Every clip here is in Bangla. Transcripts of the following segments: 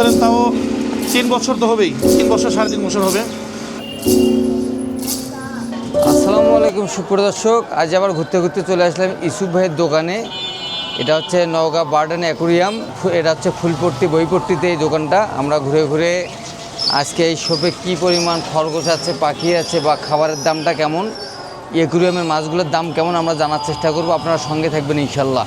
ধরেন তাও তিন বছর তো হবেই। তিন বছর সাড়ে তিন বছর হবে। আসসালামু আলাইকুম সুপ্রদর্শক আজ আবার ঘুরতে ঘুরতে চলে আসলাম ইসুফ ভাইয়ের দোকানে। এটা হচ্ছে নওগাঁ বার্ডেন অ্যাকুরিয়াম এটা হচ্ছে ফুলপট্টি, বইপট্টিতে এই দোকানটা। আমরা ঘুরে ঘুরে আজকে এই শপে কী পরিমাণ খরগোশ আছে, পাখি আছে বা খাবারের দামটা কেমন অ্যাকুরিয়ামের মাছগুলোর দাম কেমন, আমরা জানার চেষ্টা করব। আপনারা সঙ্গে থাকবেন ইনশাল্লাহ।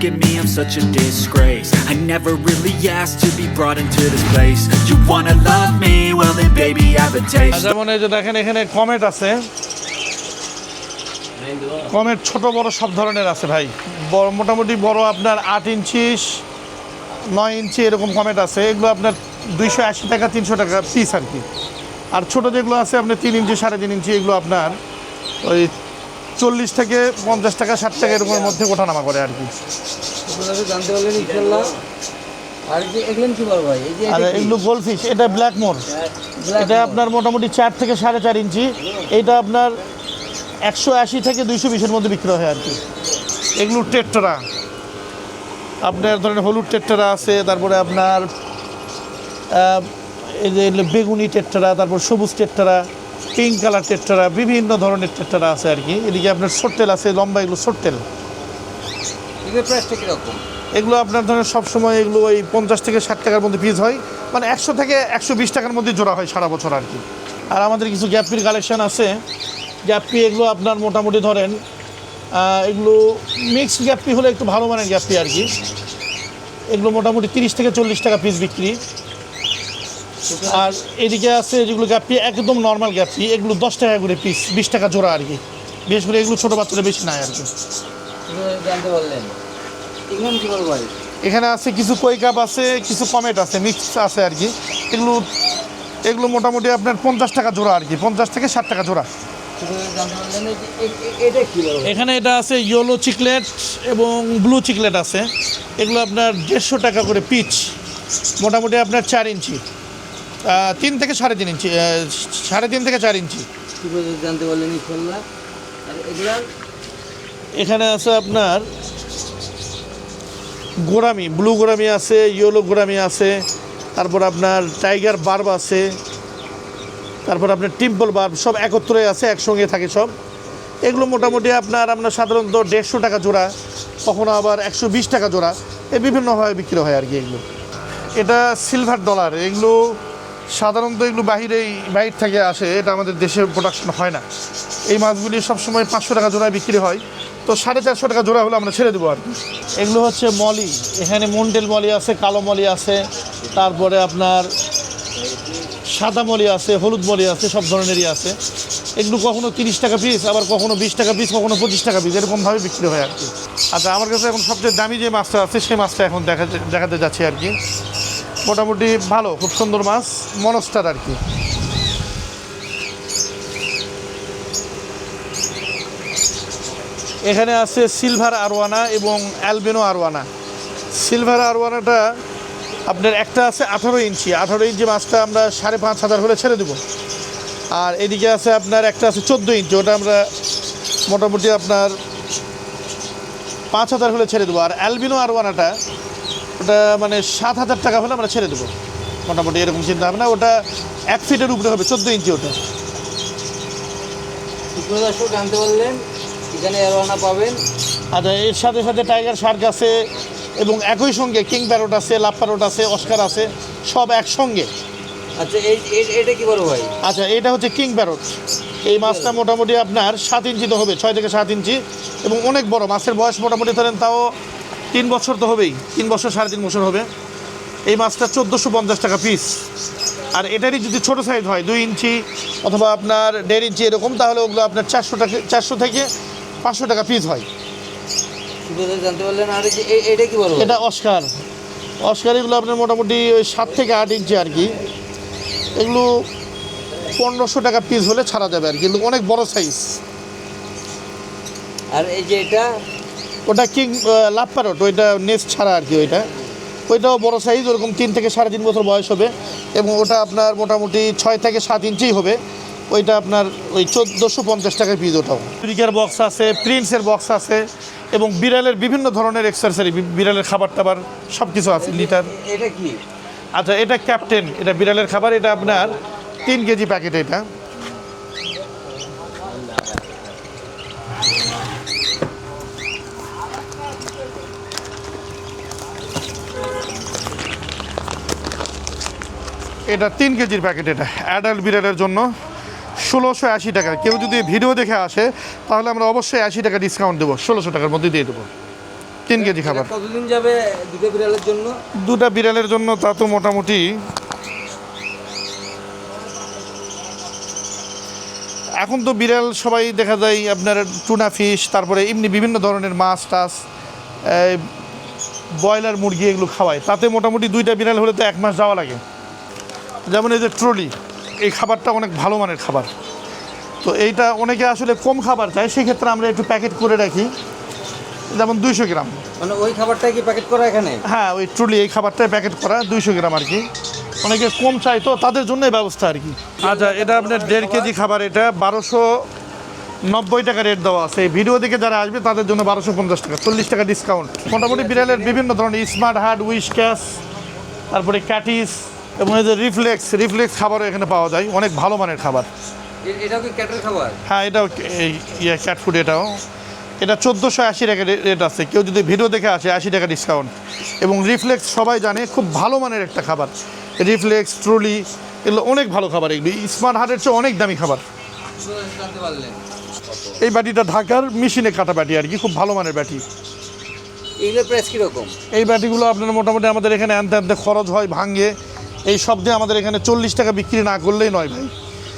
look at me, I'm such a disgrace. I never really asked to be brought into this place. You wanna love me? Well then baby have a taste. যেমন এই যে দেখেন এখানে কমেট আছে। কমেট ছোট বড় সব ধরনের আছে ভাই। বড় মোটামুটি বড় আপনার আট ইঞ্চি নয় ইঞ্চি এরকম কমেট আছে। এগুলো আপনার দুইশো আশি টাকা তিনশো টাকা পিস আর কি। আর ছোট যেগুলো আছে আপনার তিন ইঞ্চি সাড়ে তিন ইঞ্চি এগুলো আপনার ওই চল্লিশ থেকে পঞ্চাশ টাকা ষাট টাকা এরকমের মধ্যে ওঠানামা করে আর কি। জানতে পারলেন ইনশাল্লাহ। আর এগুলো গোলফিশ এটা ব্ল্যাক মোর। এটা আপনার মোটামুটি চার থেকে সাড়ে চার ইঞ্চি। এইটা আপনার একশো আশি থেকে দুইশো বিশের মধ্যে বিক্রি হয় আর কি। এগুলো টেট্টারা আপনার ধরেন হলুদ টেট্টারা আছে তারপরে আপনার এই যে বেগুনি টেট্টারা তারপর সবুজ টেট্টারা পিঙ্ক কালার টেট্টারা বিভিন্ন ধরনের টেট্টারা আছে আর কি। এদিকে আপনার সোট্টেল আছে লম্বা এগুলো সোট্টেল এগুলো আপনার ধরেন সবসময় এগুলো ওই পঞ্চাশ থেকে ষাট টাকার মধ্যে পিস হয়। মানে একশো থেকে একশো বিশ টাকার মধ্যে জোড়া হয় সারা বছর আর কি। আর আমাদের কিছু গ্যাপির কালেকশান আছে। গ্যাপি এগুলো আপনার মোটামুটি ধরেন এগুলো মিক্সড গ্যাপি হলে একটু ভালো মানের গ্যাপি আর কি। এগুলো মোটামুটি তিরিশ থেকে চল্লিশ টাকা পিস বিক্রি। আর এদিকে আছে যেগুলো গ্যাপি একদম নর্মাল গ্যাপি এগুলো দশ টাকা করে পিস বিশ টাকা জোড়া আর কি। বিশেষ করে এগুলো ছোটো বাচ্চারা বেশি নাই আর কি। এখানে আছে কিছু কই কাপ আছে কিছু কমেট আছে মিক্স আছে আর কি। এগুলো এগুলো মোটামুটি আপনার পঞ্চাশ টাকা জোড়া আর কি পঞ্চাশ থেকে ষাট টাকা জোড়া। এখানে এটা আছে ইয়েলো চিকলেট এবং ব্লু চিকলেট আছে। এগুলো আপনার দেড়শো টাকা করে পিচ মোটামুটি আপনার চার ইঞ্চি। তিন থেকে সাড়ে তিন ইঞ্চি সাড়ে তিন থেকে চার ইঞ্চি। জানতে পারলেন এখানে আছে আপনার গোরামি ব্লু গোরামি আছে ইয়েলো গোরামি আছে তারপর আপনার টাইগার বার্ব আছে তারপর আপনার টিম্পল বার্ব সব একত্রে আছে একসঙ্গে থাকে সব। এগুলো মোটামুটি আপনার আপনার সাধারণত দেড়শো টাকা জোড়া কখনো আবার একশো বিশ টাকা জোড়া এ বিভিন্নভাবে বিক্রি হয় আর কি এগুলো। এটা সিলভার ডলার এগুলো সাধারণত এগুলো বাহিরেই বাহির থেকে আসে এটা আমাদের দেশে প্রোডাকশন হয় না। এই মাছগুলি সবসময় পাঁচশো টাকা জোড়ায় বিক্রি হয়। তো সাড়ে চারশো টাকা জোড়া হলে আমরা ছেড়ে দেবো আর কি। এগুলো হচ্ছে মলি। এখানে মন্ডেল মলি আছে কালো মলি আছে তারপরে আপনার সাদা মলি আছে হলুদ মলি আছে সব ধরনেরই আছে। এগুলো কখনো তিরিশ টাকা পিস আবার কখনো বিশ টাকা পিস কখনো পঁচিশ টাকা পিস এরকমভাবে বিক্রি হয় আর কি। আচ্ছা আমার কাছে এখন সবচেয়ে দামি যে মাছটা আছে সেই মাছটা এখন দেখা দেখাতে যাচ্ছে আর কি। মোটামুটি ভালো, খুব সুন্দর মাছ, মনস্টার আর কি। এখানে আছে সিলভার আরওয়ানা এবং অ্যালবেনো আরওয়ানা। সিলভার আরওয়ানাটা আপনার একটা আছে আঠারো ইঞ্চি আঠারো ইঞ্চি মাছটা আমরা সাড়ে পাঁচ হাজার হলে ছেড়ে দেবো। আর এদিকে আছে আপনার একটা আছে চোদ্দ ইঞ্চি, ওটা আমরা মোটামুটি আপনার পাঁচ হাজার হলে ছেড়ে দেবো। আর অ্যালবিনো আরওয়ানাটা ওটা মানে সাত হাজার টাকা হলে আমরা ছেড়ে দেবো। মোটামুটি এরকম চিন্তা ভাবনা। ওটা এক ফিটের উপরে হবে চোদ্দ ইঞ্চি ওটা। দর্শক জানতে পারলেন এখানে এরোনা পাবেন। আচ্ছা এর সাথে সাথে টাইগার শার্ক আছে এবং একই সঙ্গে কিং প্যারোট আছে লাভ প্যারোট আছে অস্কার আছে সব একসঙ্গে। আচ্ছা এই এটা কি ভাই? আচ্ছা এটা হচ্ছে কিং প্যারোট। এই মাছটা মোটামুটি আপনার সাত ইঞ্চি তো হবে ছয় থেকে সাত ইঞ্চি এবং অনেক বড়। মাছের বয়স মোটামুটি ধরেন তাও তিন বছর তো হবেই তিন বছর সাড়ে তিন বছর হবে। এই মাছটা চোদ্দোশো পঞ্চাশ টাকা পিস আর এটারই যদি ছোটো সাইজ হয় দুই ইঞ্চি অথবা আপনার দেড় ইঞ্চি এরকম তাহলে ওগুলো আপনার চারশো টাকা চারশো থেকে পাঁচশো টাকা পিস হয়। জানতে পারলেন? আর এটা কি এটা অস্কার। অস্কার এগুলো আপনার মোটামুটি ওই সাত থেকে আট ইঞ্চি আর কি। এগুলো পনেরোশো টাকা পিস হলে ছাড়া যাবে আর কি। কিন্তু অনেক বড় সাইজ আর এই যে এটা ওটা কিং লাভ প্যারট ওইটা নেস্ট ছাড়া আর কি ওইটা। ওইটাও বড় সাইজ ওরকম তিন থেকে সাড়ে তিন বছর বয়স হবে। এবং ওটা আপনার মোটামুটি ছয় থেকে সাত ইঞ্চি হবে। ওইটা আপনার ওই চোদ্দোশো পঞ্চাশ টাকার পিস ওটাও। ক্রিকের বক্স আছে প্রিন্সের বক্স আছে এবং বিড়ালের বিভিন্ন ধরনের এক্সারসারি বিড়ালের খাবার টাবার সব কিছু আছে লিটার এটা কি? আচ্ছা এটা ক্যাপ্টেন এটা বিড়ালের খাবার এটা আপনার তিন কেজি প্যাকেট এটা। এটা তিন কেজির প্যাকেট এটা। অ্যাডাল্ট বিড়ালের জন্য ষোলোশো আশি টাকা। কেউ যদি ভিডিও দেখে আসে তাহলে আমরা অবশ্যই আশি টাকা ডিসকাউন্ট দেবো। ষোলোশো টাকার মধ্যে দিয়ে দেবো। তিন কেজি খাবার। কতদিন যাবে দুটো বিড়ালের জন্য? দুটা বিড়ালের জন্য তা তো মোটামুটি এখন তো বিড়াল সবাই দেখা যায় আপনার টুনা ফিশ তারপরে এমনি বিভিন্ন ধরনের মাছ টাছ ব্রয়লার মুরগি এগুলো খাওয়ায়। তাতে মোটামুটি দুইটা বিড়াল হলে তো এক মাস যাওয়া লাগে। যেমন এই যে ট্রলি এই খাবারটা অনেক ভালো মানের খাবার। তো এইটা অনেকে আসলে কম খাবার চায় সেক্ষেত্রে আমরা একটু প্যাকেট করে রাখি। যেমন দুইশো গ্রাম। মানে ওই খাবারটা কি প্যাকেট করা এখানে? হ্যাঁ ওই ট্রলি এই খাবারটাই প্যাকেট করা দুইশো গ্রাম আর কি। অনেকে কম চাই তো তাদের জন্যই ব্যবস্থা আর কি। আচ্ছা এটা আপনার দেড় কেজি খাবার এটা বারোশো নব্বই টাকা রেট দেওয়া আছে। এই ভিডিও দেখে যারা আসবে তাদের জন্য বারোশো পঞ্চাশ টাকা চল্লিশ টাকা ডিসকাউন্ট মোটামুটি বিড়ালের বিভিন্ন ধরনের স্মার্ট হার্ট উইশ ক্যাশ তারপরে ক্যাটিস এবং এই যে রিফ্লেক্স রিফ্লেক্স খাবারও এখানে পাওয়া যায়। অনেক ভালো মানের খাবার। এটাও কি ক্যাটের খাবার? হ্যাঁ এটাও এই ইয়ে ক্যাট ফুড এটাও। এটা চোদ্দোশো আশি টাকা রেট আছে। কেউ যদি ভিডিও দেখে আসে আশি টাকা ডিসকাউন্ট এবং রিফ্লেক্স সবাই জানে খুব ভালো মানের একটা খাবার। রিফ্লেক্স ট্রুলি এগুলো অনেক ভালো খাবার এগুলি। স্মার্ট হার্টের চেয়ে অনেক দামি খাবার। এই বাটিটা ঢাকার মেশিনে কাটা বাটি আর কি খুব ভালো মানের বাটি। এগুলোর প্রাইস কীরকম? এই বাটিগুলো আপনার মোটামুটি আমাদের এখানে আনতে আনতে খরচ হয় ভাঙে। এই সব দিয়ে আমাদের এখানে চল্লিশ টাকা বিক্রি না করলেই নয় ভাই।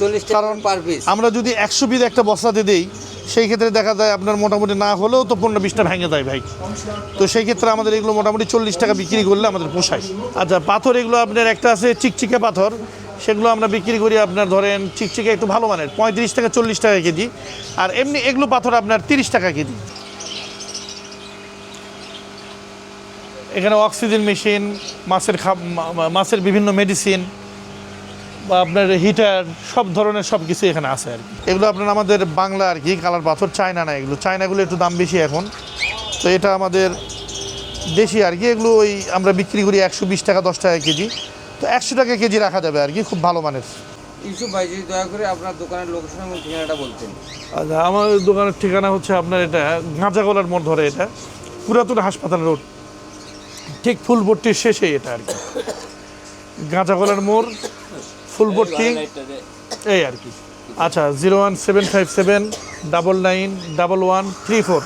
চল্লিশ কারণ পার পিস আমরা যদি একশো পিস একটা বস্তাতে দিই সেই ক্ষেত্রে দেখা যায় আপনার মোটামুটি না হলেও তো পনেরো বিশটা ভেঙে যায় ভাই। তো সেই ক্ষেত্রে আমাদের এগুলো মোটামুটি চল্লিশ টাকা বিক্রি করলে আমাদের পোষায়। আচ্ছা পাথর এগুলো আপনার একটা আছে চিকচিকে পাথর। সেগুলো আমরা বিক্রি করি আপনার ধরেন চিকচিকে একটু ভালো মানের পঁয়ত্রিশ টাকা চল্লিশ টাকা কেজি। আর এমনি এগুলো পাথর আপনার তিরিশ টাকা কেজি। এখানে অক্সিজেন মেশিন মাছের মাছের বিভিন্ন মেডিসিন বা আপনার হিটার সব ধরনের সব কিছু এখানে আছে আর কি। এগুলো আপনার আমাদের বাংলা আর কি কালার পাথর চায়না না এগুলো। চায়নাগুলো একটু দাম বেশি এখন। তো এটা আমাদের দেশি আর কি এগুলো ওই আমরা বিক্রি করি একশো বিশ টাকা দশ টাকা কেজি। তো একশো টাকা কেজি রাখা যাবে আর কি খুব ভালো মানের। ইউসুফ ভাই যদি দয়া করে আপনার দোকানের লোকেশন এবং ঠিকানাটা বলতেন। আচ্ছা আমার দোকানের ঠিকানা হচ্ছে আপনার এটা গাঁজাগোলার মোড় ধরে এটা পুরাতন হাসপাতাল রোড। ঠিক ফুলবট্টির শেষে এটা আর কি। গাঁজাগোলার মোড় ফুলবট্টি এই আর কি। আচ্ছা zero one seven five seven double nine double one three four